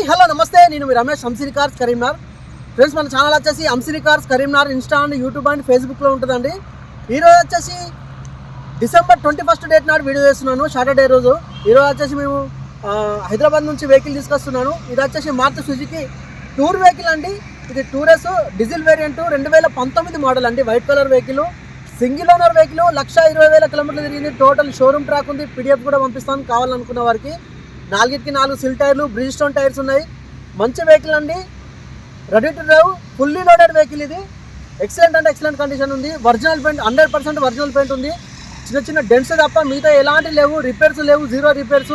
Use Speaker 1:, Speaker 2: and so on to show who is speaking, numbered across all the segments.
Speaker 1: Hi hello నమస్తే. నేను మీ రమేష్ హంసిని కార్స్ కరీంనగర్. ఫ్రెండ్స్ మన ఛానల్ వచ్చేసి Hamsini cars Karimnagar Insta and YouTube and ఫేస్బుక్లో ఉంటుందండి. ఈరోజు వచ్చేసి డిసెంబర్ ట్వంటీ ఫస్ట్ డేట్ నాడు వీడియో చేస్తున్నాను సాటర్డే రోజు. ఈరోజు వచ్చేసి మేము హైదరాబాద్ నుంచి వెహికల్ తీసుకొస్తున్నాను. ఇది వచ్చేసి మారుతి సుజుకి టూర్ వెహికల్ అండి. ఇది టూరెస్ డీజిల్ వేరియంట్ రెండు వేల పంతొమ్మిది మోడల్ అండి. White colour vehicle single owner vehicle lakh ఇరవై వేల కిలోమీటర్లు తిరిగింది. టోటల్ షోరూమ్ ట్రాక్ ఉంది. పీడిఎఫ్ కూడా పంపిస్తాను కావాలనుకున్న వారికి. నాలుగిటికి నాలుగు సిల్ టైర్లు బ్రిడ్జ్ స్టోన్ టైర్స్ ఉన్నాయి. మంచి వెహికల్ అండి. Ready to drive fully loaded vehicle ఇది. ఎక్సలెంట్ అంటే ఎక్సలెంట్ కండిషన్ ఉంది. Original paint hundred percent original paint ఉంది. చిన్న చిన్న డెన్స్ తప్ప మిగతా ఎలాంటి లేవు. రిపేర్స్ లేవు జీరో రిపేర్స్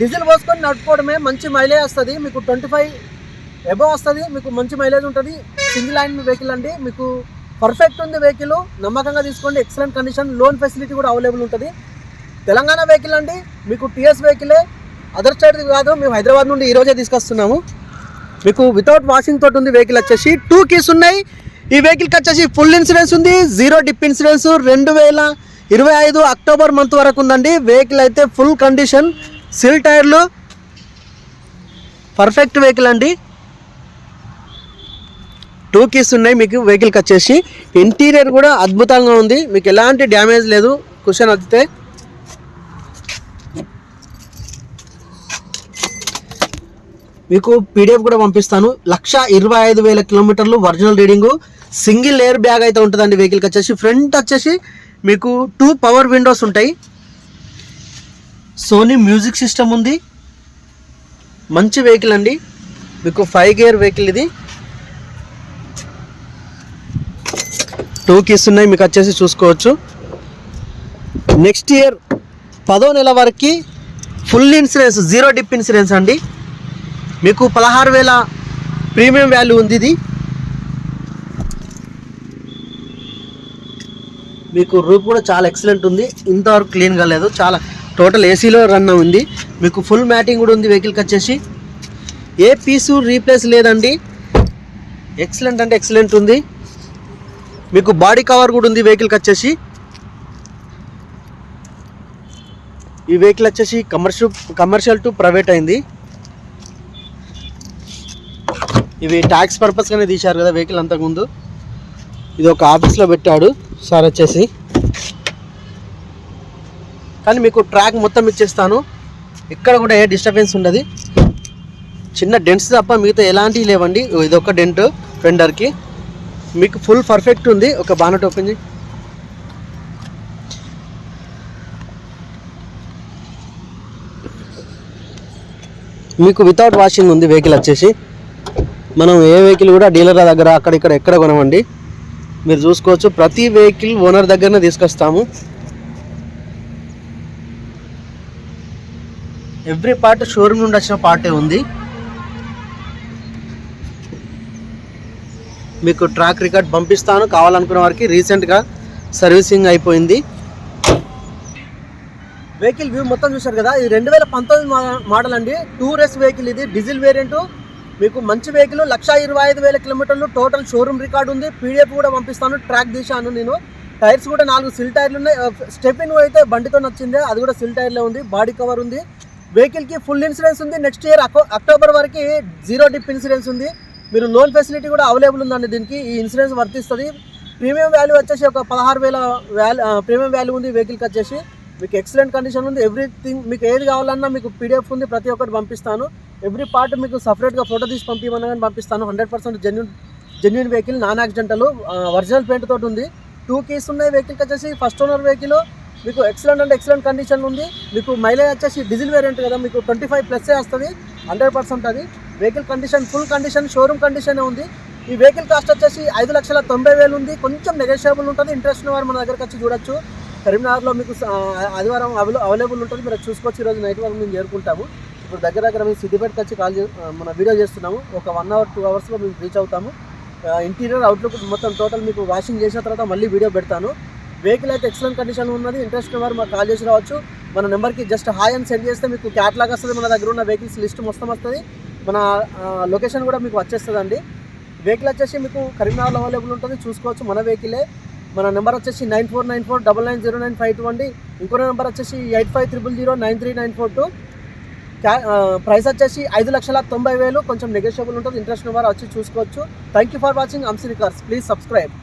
Speaker 1: డీజిల్ పోసుకొని నడుపుకోవడమే మంచి మైలేజ్ వస్తుంది. మీకు ట్వంటీ ఫైవ్ ఎబో వస్తుంది. మీకు మంచి మైలేజ్ ఉంటుంది. సింగిల్ లైన్ వెహికల్ అండి. మీకు పర్ఫెక్ట్ ఉంది వెహికల్ నమ్మకంగా తీసుకోండి. ఎక్సలెంట్ కండిషన్ లోన్ ఫెసిలిటీ కూడా అవైలబుల్ ఉంటుంది. తెలంగాణ వెహికల్ అండి. మీకు టీఎస్ వెహికలే అదర్ స్టేట్ కాదు మేము హైదరాబాద్ నుండి ఈ రోజే తీసుకొస్తున్నాము. మీకు వితౌట్ వాషింగ్ తోటి ఉంది వెహికల్ వచ్చేసి. టూ కీస్ ఉన్నాయి. ఈ వెహికల్కి వచ్చేసి ఫుల్ ఇన్సూరెన్స్ ఉంది. జీరో డిప్ ఇన్సూరెన్స్ రెండు వేల ఇరవై ఐదు అక్టోబర్ మంత్ వరకు ఉందండి. వెహికల్ అయితే ఫుల్ కండిషన్ సిల్ టైర్లు పర్ఫెక్ట్ వెహికల్ అండి. టూ కీస్ ఉన్నాయి మీకు వెహికల్కి వచ్చేసి. ఇంటీరియర్ కూడా అద్భుతంగా ఉంది. మీకు ఎలాంటి డ్యామేజ్ లేదు. క్వశ్చన్ వస్తే మీకు పీడిఎఫ్ కూడా పంపిస్తాను. లక్ష ఇరవై ఐదు వేల కిలోమీటర్లు original reading. Single air bag అయితే ఉంటుందండి వెహికల్కి వచ్చేసి. ఫ్రంట్ వచ్చేసి మీకు టూ పవర్ విండోస్ ఉంటాయి. సోనీ మ్యూజిక్ సిస్టమ్ ఉంది. మంచి వెహికల్ అండి. మీకు ఫైవ్ గేర్ వెహికల్ ఇది. టూ కీస్ ఉన్నాయి. మీకు వచ్చేసి చూసుకోవచ్చు. నెక్స్ట్ ఇయర్ పదో నెల వరకు full insurance zero dep insurance అండి. మీకు పదహారు వేల ప్రీమియం వాల్యూ ఉంది ఇది. మీకు రూప్ కూడా చాలా ఎక్సలెంట్ ఉంది. ఇంతవరకు క్లీన్గా లేదు. చాలా టోటల్ ఏసీలో రన్ ఉంది. మీకు ఫుల్ మ్యాటింగ్ కూడా ఉంది వెహికల్కి వచ్చేసి. ఏ పీసు రీప్లేస్ లేదండి. ఎక్సలెంట్ అంటే ఎక్సలెంట్ ఉంది. మీకు బాడీ కవర్ కూడా ఉంది వెహికల్కి వచ్చేసి. ఈ వెహికల్ వచ్చేసి కమర్షియల్ కమర్షియల్ టు ప్రైవేట్ అయింది. ఇవి ట్యాక్స్ పర్పస్గానే తీశారు కదా వెహికల్ అంతకుముందు. ఇది ఒక ఆఫీస్లో పెట్టాడు. సార్ వచ్చేసి. కానీ మీకు ట్రాక్ మొత్తం ఇచ్చేస్తాను. ఇక్కడ కూడా ఏ డిస్టర్బెన్స్ ఉండదు. చిన్న డెంట్స్ తప్ప మిగతా ఎలాంటివి లేవండి. ఇది ఒక డెంట్ ఫెండర్కి మీకు ఫుల్ పర్ఫెక్ట్ ఉంది. ఒక బానట్ ఓపెన్ చేయి. మీకు వితౌట్ వాషింగ్ ఉంది వెహికల్ వచ్చేసి. మనం ఏ వెహికల్ కూడా డీలర్ దగ్గర అక్కడ ఇక్కడ ఎక్కడ కొనమండి. మీరు చూసుకోవచ్చు ప్రతి వెహికల్ ఓనర్ దగ్గరనే తీసుకొస్తాము. ఎవ్రీ పార్ట్ షోరూమ్ నుండి వచ్చిన పార్టే ఉంది. మీకు ట్రాక్ రికార్డ్ పంపిస్తాను. కావాలనుకున్న వారికి రీసెంట్గా సర్వీసింగ్ అయిపోయింది. వెహికల్ వ్యూ మొత్తం చూశారు కదా? ఇది రెండు వేల పంతొమ్మిది మోడల్ అండి. టూ ఎస్ వెహికల్ ఇది. డీజిల్ వేరియంట్ మీకు మంచి వెహికల్ లక్ష ఇరవై ఐదు వేల కిలోమీటర్లు టోటల్ షోరూమ్ రికార్డు ఉంది. పీడిఎఫ్ కూడా పంపిస్తాను. ట్రాక్ తీశాను నేను. టైర్స్ కూడా నాలుగు సిల్ టైర్లు ఉన్నాయి. స్టెపిన్ అయితే బండితో నచ్చింది. అది కూడా సిల్ టైర్లో ఉంది. బాడీ కవర్ ఉంది. వెహికల్కి ఫుల్ ఇన్సూరెన్స్ ఉంది. నెక్స్ట్ ఇయర్ అక్టోబర్ వరకు జీరో డిప్ ఇన్సూరెన్స్ ఉంది. మీరు లోన్ ఫెసిలిటీ కూడా అవైలబుల్ ఉందండి దీనికి. ఈ ఇన్సూరెన్స్ వర్తిస్తుంది. ప్రీమియం వాల్యూ వచ్చేసి ఒక పదహారు వేల వాల్యూ ప్రీమియం వాల్యూ ఉంది వెహికల్కి వచ్చేసి. మీకు ఎక్సలెంట్ కండిషన్ ఉంది. ఎవ్రీథింగ్ మీకు ఏది కావాలన్నా మీకు పీడిఎఫ్ ఉంది. ప్రతి ఒక్కటి పంపిస్తాను. ఎవ్రీ పార్ట్ మీకు సపరేట్గా ఫోటో తీసి పంపించమన్నా కానీ పంపిస్తాను. Hundred percent genuine genuine vehicle non accidental original paint తోటి ఉంది. టూ కీస్ ఉన్నాయి వెహికల్కి వచ్చేసి. ఫస్ట్ ఓనర్ వెహికల్ మీకు ఎక్సలెంట్ అంటే ఎక్సలెంట్ కండిషన్ ఉంది. మీకు మైలేజ్ వచ్చేసి డీజిల్ వేరియంట్ కదా మీకు ట్వంటీ ఫైవ్ ప్లస్సే వస్తుంది? హండ్రెడ్ పర్సెంట్ అది. Vehicle condition full condition showroom condition ఉంది. ఈ వెహికల్ కాస్ట్ వచ్చేసి ఐదు లక్షల తొంభై వేలు ఉంది. కొంచెం నెగోషియబుల్ ఉంటుంది. ఇంట్రెస్ట్ ఉన్న వారు మన దగ్గరకు వచ్చి చూడొచ్చు. కరీంనగర్లో మీకు ఆదివారం అవైల అవైలబుల్ ఉంటుంది. మీరు చూసుకోవచ్చు. ఈరోజు నైట్ వరకు మేము చేరుకుంటాము. ఇప్పుడు దగ్గర దగ్గర మేము సిద్దిపేటకి వచ్చి కాల్ మన వీడియో చేస్తున్నాము. ఒక వన్ అవర్ టూ అవర్స్లో మేము రీచ్ అవుతాము. ఇంటీరియర్ అవుట్లుక్ మొత్తం టోటల్ మీకు వాషింగ్ చేసిన తర్వాత మళ్ళీ వీడియో పెడతాను. వెహికల్ అయితే ఎక్సలెంట్ కండిషన్ ఉన్నది. ఇంట్రెస్ట్ వారు మాకు కాల్ చేసి రావచ్చు. మన నెంబర్కి జస్ట్ హాయ్ అని సెండ్ చేస్తే మీకు క్యాట్లాగ్ వస్తుంది. మన దగ్గర ఉన్న వెహికల్స్ లిస్ట్ మొత్తం వస్తుంది. మన లొకేషన్ కూడా మీకు వచ్చేస్తుందండి. వెహికల్ వచ్చేసి మీకు కరీంనగర్లో అవైలబుల్ ఉంటుంది. చూసుకోవచ్చు మన వెహికలే మన నెంబర్ వచ్చేసి nine four nine four double nine zero nine five two అండి. ఇంకో నెంబర్ వచ్చేసి eight five triple zero nine three nine four two price వచ్చేసి ఐదు లక్షల తొంభై వేలు. కొంచెం నెగోషియబుల్ ఉంటుంది. ఇంట్రెస్ట్ వారు వచ్చి చూసుకోవచ్చు. థ్యాంక్ యూ ఫర్ వాచింగ్ అంశ్రీకర్స్ ప్లీజ్ సబ్స్క్రైబ్